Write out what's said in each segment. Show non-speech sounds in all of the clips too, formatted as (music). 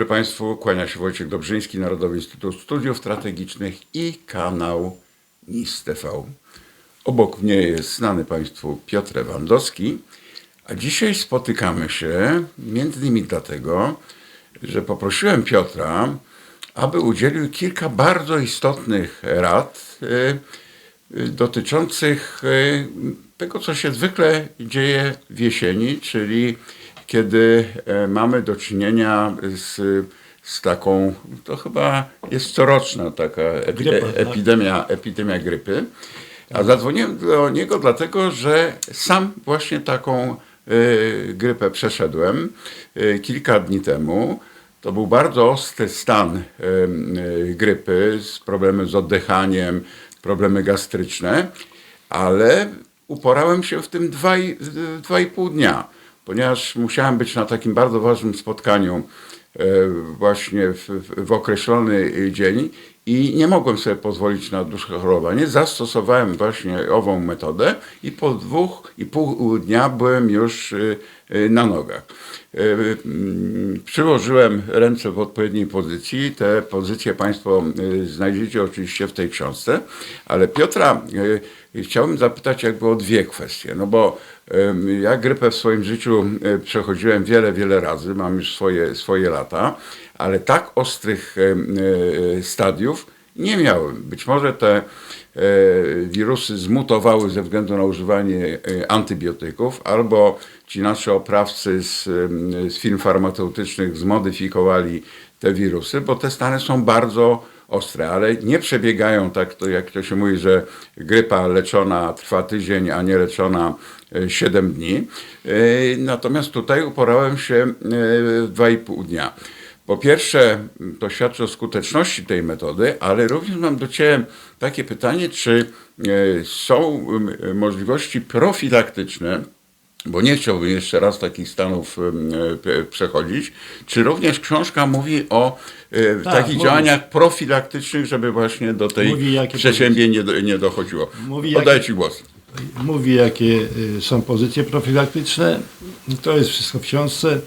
Państwu, kłania się Wojciech Dobrzyński, Narodowy Instytut Studiów Strategicznych i kanał NIS TV. Obok mnie jest znany Państwu Piotr Ewandowski, a dzisiaj spotykamy się między innymi dlatego, że poprosiłem Piotra, aby udzielił kilka bardzo istotnych rad y, y, dotyczących y, tego, co się zwykle dzieje w jesieni, czyli kiedy e, mamy do czynienia z, z taką, to chyba jest coroczna taka epi- Grypa, tak? epidemia, epidemia grypy. A zadzwoniłem do niego dlatego, że sam właśnie taką y, grypę przeszedłem y, kilka dni temu. To był bardzo ostry stan y, grypy z problemem z oddychaniem, problemy gastryczne, ale uporałem się w tym dwa i, dwa i pół dnia, ponieważ musiałem być na takim bardzo ważnym spotkaniu e, właśnie w, w, określony dzień i nie mogłem sobie pozwolić na dłuższe chorowanie. Zastosowałem właśnie ową metodę i po dwóch i pół dnia byłem już y, y, na nogach. Y, mm, Przyłożyłem ręce w odpowiedniej pozycji. Te pozycje Państwo y, znajdziecie oczywiście w tej książce, ale Piotra y, chciałbym zapytać jakby o dwie kwestie. No bo ja grypę w swoim życiu przechodziłem wiele, wiele razy, mam już swoje, swoje lata, ale tak ostrych y, stadiów nie miałem. Być może te e, wirusy zmutowały ze względu na używanie e, antybiotyków, albo ci nasi oprawcy z, z firm farmaceutycznych zmodyfikowali te wirusy, bo te stany są bardzo ostre, ale nie przebiegają tak, to jak to się mówi, że grypa leczona trwa tydzień, a nie leczona 7 dni. E, Natomiast tutaj uporałem się e, w 2,5 dnia. Po pierwsze, to świadczy o skuteczności tej metody, ale również mam do Ciebie takie pytanie, czy e, są możliwości profilaktyczne, bo nie chciałbym jeszcze raz takich stanów e, przechodzić, czy również książka mówi o e, Tak, takich mówi. działaniach profilaktycznych, żeby właśnie do tej Mówi, przeziębień nie, do- nie dochodziło. Mówi, Oddaję jakie- Ci głos. Mówi, jakie y, są pozycje profilaktyczne. To jest wszystko w książce.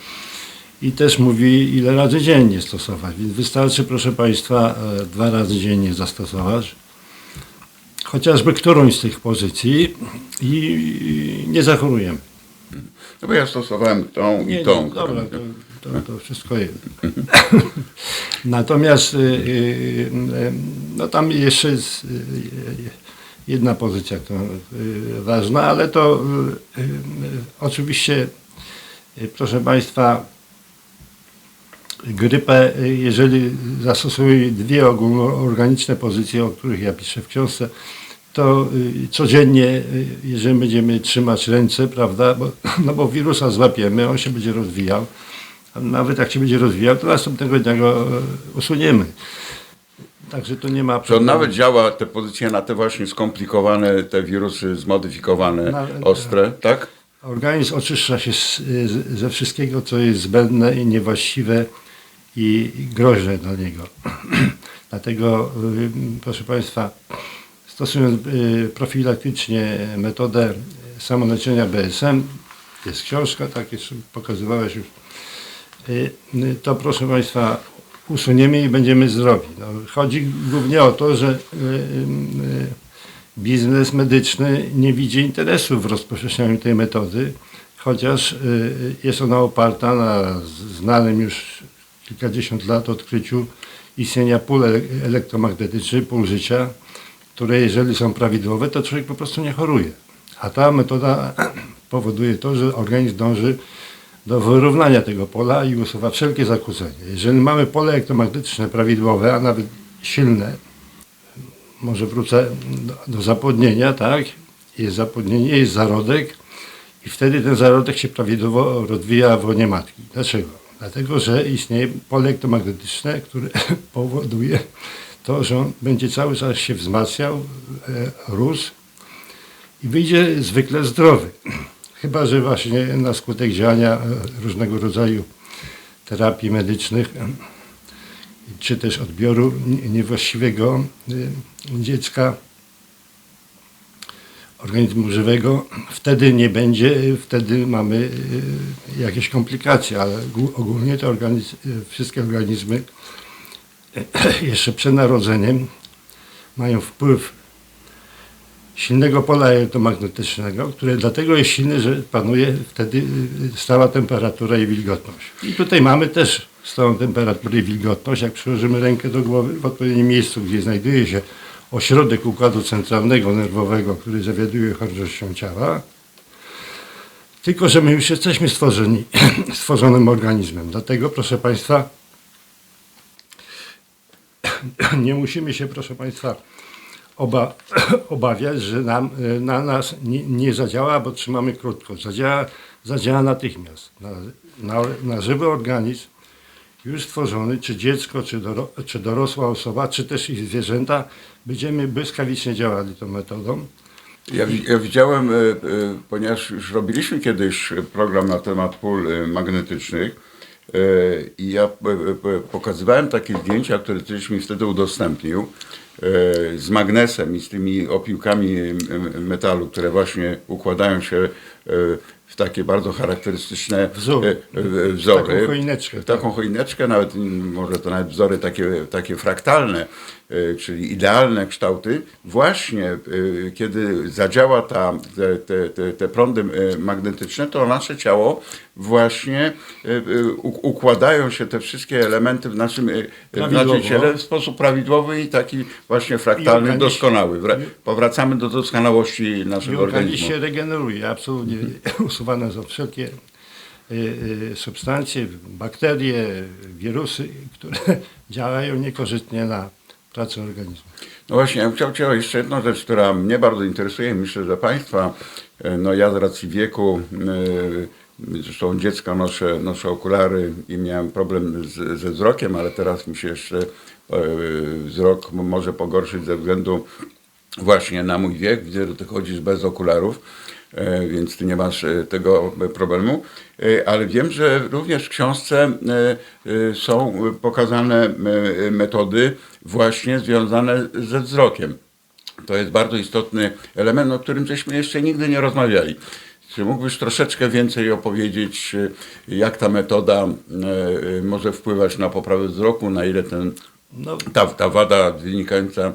I też mówi, ile razy dziennie stosować. Więc wystarczy, proszę Państwa, e, dwa razy dziennie zastosować. Chociażby którąś z tych pozycji i i nie zachorujemy. No bo ja stosowałem tą i tą. dobra, to, to, to wszystko jest. (laughs) Natomiast y, y, y, no tam jeszcze jest jedna pozycja to, ważna, ale to oczywiście, proszę Państwa, grypę, jeżeli zastosuje dwie ogólnoorganiczne pozycje, o których ja piszę w książce, to y, codziennie, y, jeżeli będziemy trzymać ręce, prawda, bo, (clears throat) no bo wirusa złapiemy, on się będzie rozwijał, a nawet jak się będzie rozwijał, to następnego dnia go e, usuniemy. Także to nie ma Czy on nawet działa, te pozycje na te właśnie skomplikowane, te wirusy zmodyfikowane, Na- ostre, tak? Organizm oczyszcza się z, ze wszystkiego, co jest zbędne i niewłaściwe i, groźne dla niego. (clears throat) Dlatego, y, proszę Państwa, stosując y, profilaktycznie metodę samoleczenia BSM, jest książka, tak jest, pokazywałeś już, y, to proszę Państwa, usuniemy i będziemy zdrowi. No, chodzi głównie o to, że y, biznes medyczny nie widzi interesu w rozpowszechnianiu tej metody, chociaż jest ona oparta na znanym już kilkadziesiąt lat odkryciu istnienia pól ele- elektromagnetycznych, pól życia, które jeżeli są prawidłowe, to człowiek po prostu nie choruje. A ta metoda (clears throat) powoduje to, że organizm dąży do wyrównania tego pola i usuwa wszelkie zakłócenia. Jeżeli mamy pole elektromagnetyczne prawidłowe, a nawet silne, może wrócę do, zapłodnienia, tak? Jest zapłodnienie, jest zarodek i wtedy ten zarodek się prawidłowo rozwija w łonie matki. Dlaczego? Dlatego, że istnieje pole elektromagnetyczne, które (clears throat) powoduje to, że on będzie cały czas się wzmacniał, e, rósł i wyjdzie zwykle zdrowy. (clears throat) Chyba, że właśnie na skutek działania e, różnego rodzaju terapii medycznych czy też odbioru nie- niewłaściwego dziecka organizmu żywego, wtedy nie będzie, wtedy mamy jakieś komplikacje, ale gó- ogólnie te wszystkie organizmy (clears throat) jeszcze przed narodzeniem mają wpływ silnego pola elektromagnetycznego, które dlatego jest silne, że panuje wtedy stała temperatura i wilgotność. I tutaj mamy też stałą temperaturę i wilgotność. Jak przyłożymy rękę do głowy w odpowiednim miejscu, gdzie znajduje się ośrodek układu centralnego nerwowego, który zawiaduje chorobowością ciała, tylko, że my już jesteśmy stworzeni, (clears throat) stworzonym organizmem. Dlatego, proszę Państwa, (coughs) nie musimy się, proszę Państwa, oba, (coughs) obawiać, że nam, e, na nas nie, nie zadziała, bo trzymamy krótko. Zadziała, zadziała natychmiast. Na, na, na żywy organizm już stworzony, czy dziecko, czy, doro, czy dorosła osoba, czy też i zwierzęta, będziemy błyskawicznie działali tą metodą. Ja, ja widziałem, e, e, ponieważ już robiliśmy kiedyś program na temat pól magnetycznych i ja e, e, pokazywałem takie zdjęcia, które tyś mi wtedy udostępnił e, z magnesem i z tymi opiłkami e, metalu, które właśnie układają się e, w takie bardzo charakterystyczne e, e, wzory. Taką choineczkę, W taką choineczkę, nawet może to nawet wzory takie, takie fraktalne, czyli idealne kształty. Właśnie y, kiedy zadziała ta, te, te, te, prądy y, magnetyczne, to nasze ciało właśnie układają się te wszystkie elementy w naszym, y, w naszym Prawidłowo. ciele w sposób prawidłowy i taki właśnie fraktalny, doskonały. Wra- Powracamy do doskonałości naszego organizm organizmu. się regeneruje, absolutnie (clears throat) usuwane są wszelkie substancje, bakterie, wirusy, które (laughs) działają niekorzystnie na pracę organizmu. No właśnie, ja bym chciał jeszcze jedną rzecz, która mnie bardzo interesuje, myślę, że Państwa, e, no ja z racji wieku, e, zresztą dziecka noszę, noszę okulary i miałem problem z, ze wzrokiem, ale teraz mi się jeszcze e, wzrok może pogorszyć ze względu właśnie na mój wiek. Widzę, że Ty chodzisz bez okularów, więc Ty nie masz e, tego problemu. E, Ale wiem, że również w książce e, e, są pokazane e, metody właśnie związane ze wzrokiem. To jest bardzo istotny element, o którym żeśmy jeszcze nigdy nie rozmawiali. Czy mógłbyś troszeczkę więcej opowiedzieć, e, jak ta metoda e, e, może wpływać na poprawę wzroku, na ile ten No, ta, ta wada wynikająca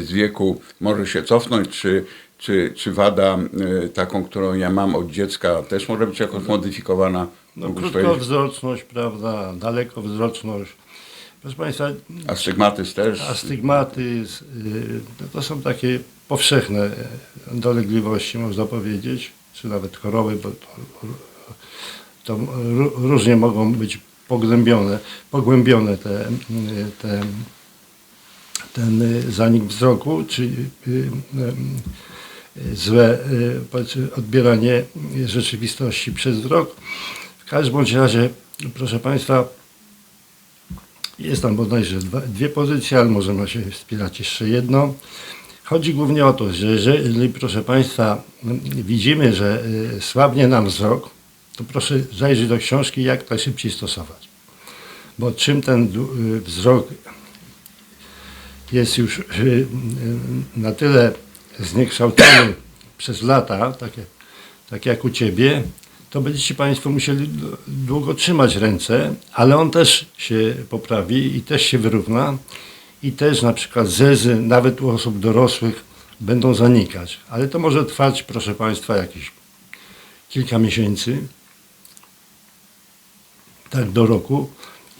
z wieku może się cofnąć, czy, czy, czy wada y, taką, którą ja mam od dziecka też może być jakoś modyfikowana? no krótkowzroczność, prawda, dalekowzroczność. Proszę Państwa, Astygmatyzm też? astygmatyzm, y, no to są takie powszechne e, dolegliwości, można powiedzieć, czy nawet choroby, bo to, to ró- różnie mogą być pogłębione, pogłębione te, te, ten zanik wzroku, czy złe powiedzmy, odbieranie rzeczywistości przez wzrok. W każdym bądź razie, proszę Państwa, jest tam bodajże dwie pozycje, ale możemy się wspierać jeszcze jedną. Chodzi głównie o to, że jeżeli, proszę Państwa, widzimy, że y, słabnie nam wzrok, to proszę zajrzeć do książki, jak najszybciej stosować. Bo czym ten y, wzrok jest już na tyle zniekształcony przez lata, tak jak, tak jak u Ciebie, to będziecie Państwo musieli długo trzymać ręce, ale on też się poprawi i też się wyrówna i też na przykład zezy, nawet u osób dorosłych, będą zanikać. Ale to może trwać, proszę Państwa, jakieś kilka miesięcy, tak do roku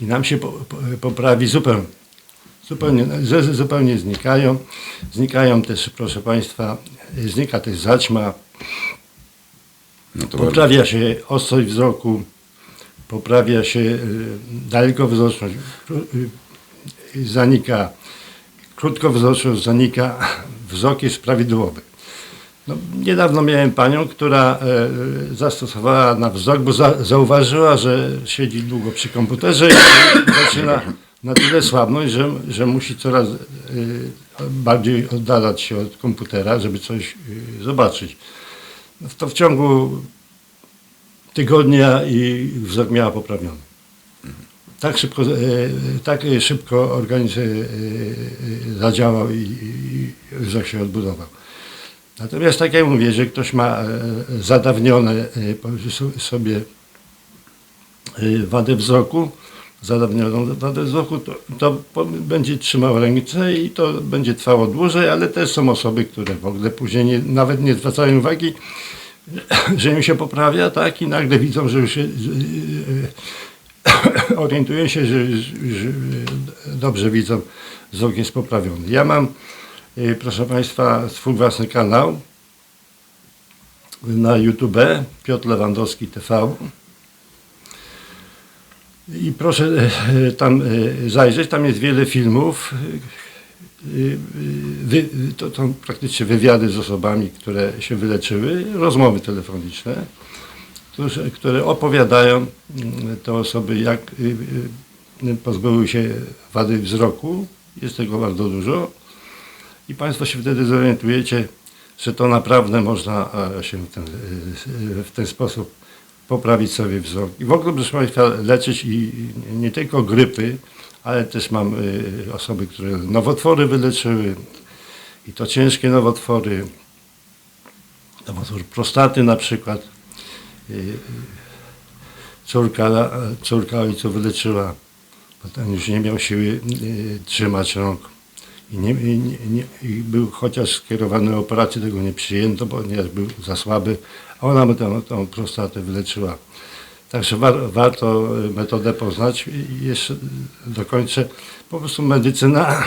i nam się po, po, poprawi zupełnie. Zupełnie, zupełnie znikają. Znikają też, proszę Państwa, znika też zaćma, No to bardzo- poprawia się ostrość wzroku, poprawia się y, dalekowzroczność, kró- y, zanika krótkowzroczność, zanika, (laughs) wzrok jest prawidłowy. No, niedawno miałem panią, która e, zastosowała na wzrok, bo za, zauważyła, że siedzi długo przy komputerze i zaczyna (clears throat) na tyle słabnąć, że, że musi coraz e, bardziej oddalać się od komputera, żeby coś e, zobaczyć. To w ciągu tygodnia i wzrok miała poprawiony. Tak szybko, e, tak szybko organizm zadziałał i, i wzrok się odbudował. Natomiast tak jak mówię, że ktoś ma zadawnione sobie wadę wzroku, zadawnioną wadę wzroku, to, to będzie trzymał ręce i to będzie trwało dłużej, ale też są osoby, które w ogóle później nie, nawet nie zwracają uwagi, (coughs) że im się poprawia, tak, i nagle widzą, że już się, (coughs) e, orientują się, że, że, że dobrze widzą, wzrok jest poprawiony. Ja mam, proszę Państwa, swój własny kanał na YouTube, Piotr Lewandowski TV. I proszę e, tam e, zajrzeć, tam jest wiele filmów. E, e, Wy, to są praktycznie wywiady z osobami, które się wyleczyły, rozmowy telefoniczne, którzy- które opowiadają mm, te osoby, jak e, e, pozbyły się wady wzroku. Jest tego bardzo dużo. I Państwo się wtedy zorientujecie, że to naprawdę można e, się w ten, e, w ten sposób poprawić sobie wzrok. I w ogóle, proszę Państwa, leczyć i nie tylko grypy, ale też mam e, osoby, które nowotwory wyleczyły i to ciężkie nowotwory, nowotwór prostaty na przykład. E, Córka, córka ojcu wyleczyła, bo ten już nie miał siły trzymać rąk. I, nie, i, nie, I był chociaż skierowany na operację, tego nie przyjęto, ponieważ był za słaby, a ona mu tę, tą prostatę wyleczyła. Także war, warto e, metodę poznać i jeszcze dokończę. Po prostu medycyna,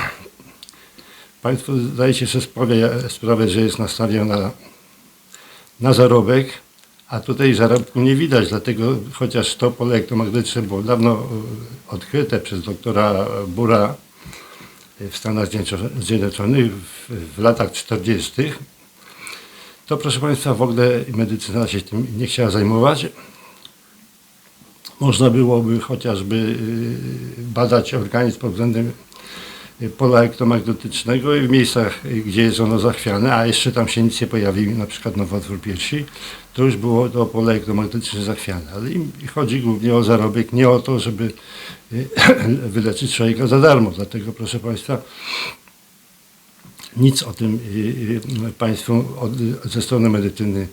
Państwo zdajecie sobie sprawę, sprawę że jest nastawiona na zarobek, a tutaj zarobku nie widać, dlatego chociaż to pole elektromagnetyczne było dawno e, odkryte przez doktora Bura, w Stanach Zjednoczo- Zjednoczonych w, w latach 40. To proszę Państwa w ogóle medycyna się tym nie chciała zajmować. Można byłoby chociażby y, badać organizm pod względem y, pola elektromagnetycznego i w miejscach, gdzie jest ono zachwiane, a jeszcze tam się nic nie pojawiło, na przykład nowotwór piersi, to już było to pole elektromagnetyczne zachwiane. Ale im chodzi głównie o zarobek, nie o to, żeby y, (clears throat) wyleczyć człowieka za darmo. Dlatego proszę Państwa, nic o tym y, y, Państwu ze strony medycyny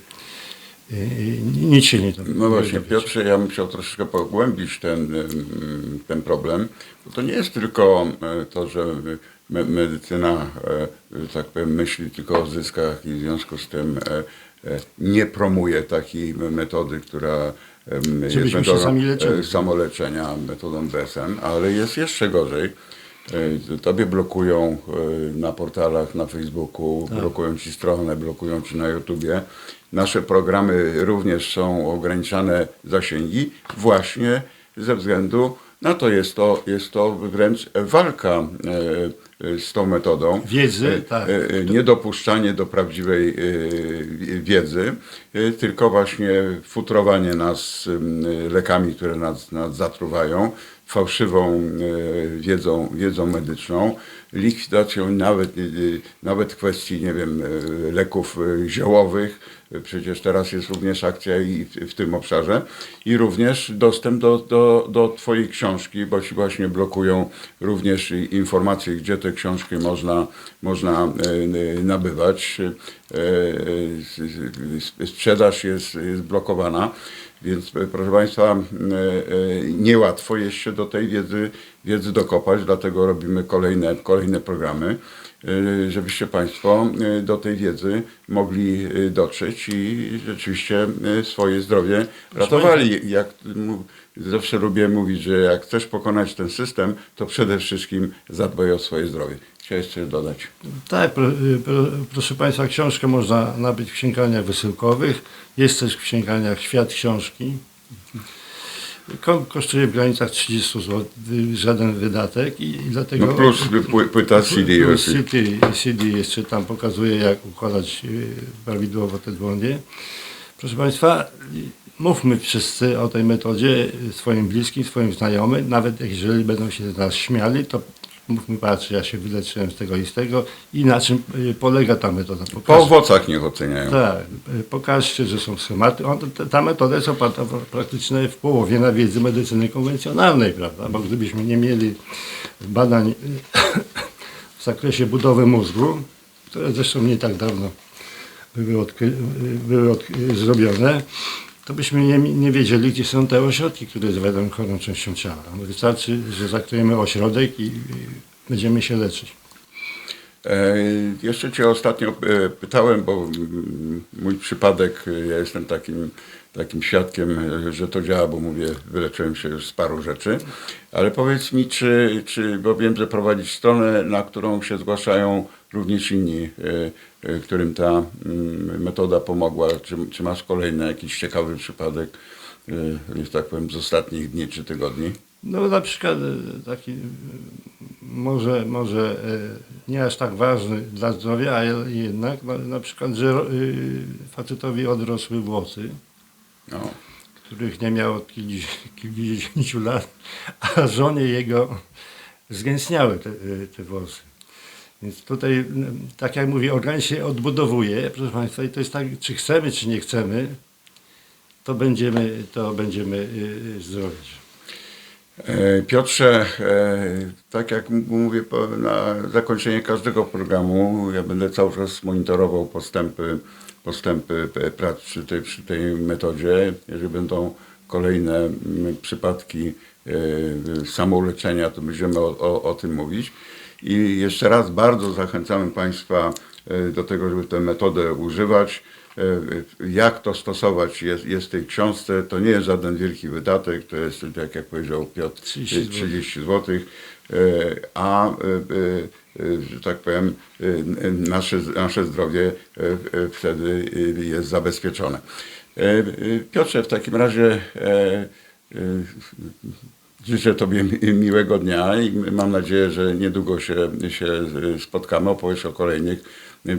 nic się nie. No właśnie, Piotrze, ja bym chciał troszeczkę pogłębić ten, ym, ten problem. Bo to nie jest tylko e, to, że me, medycyna, tak powiem, myśli tylko o zyskach i w związku z tym nie promuje takiej metody, która jest Żebyśmy się metodą samoleczenia, metodą DSM, ale jest jeszcze gorzej. E, Tobie blokują e, na portalach, na Facebooku, blokują ci stronę, blokują ci na YouTubie. Nasze programy również są ograniczane zasięgi właśnie ze względu na to jest to, jest to wręcz walka e, z tą metodą. Wiedzy, tak. Niedopuszczanie do prawdziwej wiedzy, tylko właśnie futrowanie nas lekami, które nas, nas zatruwają, fałszywą e, wiedzą, wiedzą medyczną, likwidacją nawet, e, nawet kwestii, nie wiem, e, leków ziołowych. Przecież teraz jest również akcja i w, tym obszarze. I również dostęp do, do, do Twojej książki, bo ci właśnie blokują również informacje, gdzie te książki można, można nabywać. Sprzedaż jest, jest blokowana. Więc e, proszę Państwa, e, e, niełatwo jest się do tej wiedzy, wiedzy dokopać, dlatego robimy kolejne, kolejne programy, żebyście Państwo do tej wiedzy mogli dotrzeć i rzeczywiście swoje zdrowie ratowali. Jak zawsze lubię mówić, że jak chcesz pokonać ten system, to przede wszystkim zadbaj o swoje zdrowie. Chciałeś coś dodać? Tak, pro, y, pro, proszę Państwa, książkę można nabyć w księgarniach wysyłkowych. Jest też w księgarniach Świat Książki. Ko, kosztuje w granicach 30 zł, żaden wydatek i, i dlatego... No plus pły- płyta CD. Plus. CD, CD jeszcze tam pokazuje, jak układać y, prawidłowo te dłonie. Proszę Państwa, mówmy wszyscy o tej metodzie y, swoim bliskim, swoim znajomym. Nawet jeżeli będą się z nas śmiali, to mówmy, patrz, ja się wyleczyłem z tego i z tego i na czym y, polega ta metoda. Po Pokaż, owocach niech oceniają. tak, y, pokażcie, że są schematy. On, ta, metoda jest oparta praktycznie w połowie na wiedzy medycyny konwencjonalnej, prawda? Bo gdybyśmy nie mieli badań y, (coughs) w zakresie budowy mózgu, które zresztą nie tak dawno były, były zrobione, to byśmy nie, nie wiedzieli, gdzie są te ośrodki, które zwiadą chorą częścią ciała. No Wystarczy, że zakryjemy ośrodek i, i będziemy się leczyć. E, Jeszcze Cię ostatnio e, pytałem, bo mój przypadek, e, ja jestem takim, takim świadkiem, e, że to działa, bo mówię, wyleczyłem się z paru rzeczy, ale powiedz mi, czy, czy bo wiem, że prowadzisz stronę, na którą się zgłaszają również inni, którym ta mm, metoda pomogła, czy, czy masz kolejny jakiś ciekawy przypadek, e, że tak powiem, z ostatnich dni czy tygodni? No na przykład e, taki może, może nie aż tak ważny dla zdrowia, ale jednak no, na przykład, że facetowi odrosły włosy, No. których nie miał od kilku- kilkudziesięciu lat, a żonie jego zgęstniały te, te włosy. Więc tutaj, m, tak jak mówię, organizm się odbudowuje, proszę Państwa, i to jest tak, czy chcemy, czy nie chcemy, to będziemy, to będziemy e, zdrowieć. E, Piotrze, e, tak jak mówię na zakończenie każdego programu, ja będę cały czas monitorował postępy, postępy p- prac przy tej, przy tej metodzie. Jeżeli będą kolejne przypadki e, samouleczenia, to będziemy o, o, o tym mówić. I jeszcze raz bardzo zachęcamy Państwa e, do tego, żeby tę metodę używać. E, Jak to stosować jest, jest w tej książce. To nie jest żaden wielki wydatek, to jest, tak jak powiedział Piotr, 30 30 złotych. 30 zł, a e, że tak powiem, nasze, nasze zdrowie wtedy jest zabezpieczone. Piotrze, w takim razie Życzę Tobie mi- miłego dnia i mam nadzieję, że niedługo się, się spotkamy, opowiesz o kolejnych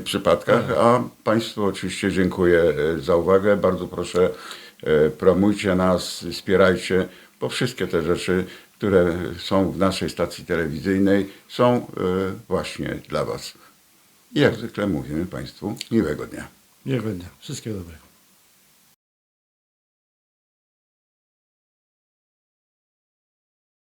przypadkach. A Państwu oczywiście dziękuję za uwagę. Bardzo proszę, y, promujcie nas, wspierajcie, bo wszystkie te rzeczy, które są w naszej stacji telewizyjnej, są y, właśnie dla Was. I jak zwykle mówimy Państwu miłego dnia. Miłego dnia. Wszystkiego dobrego.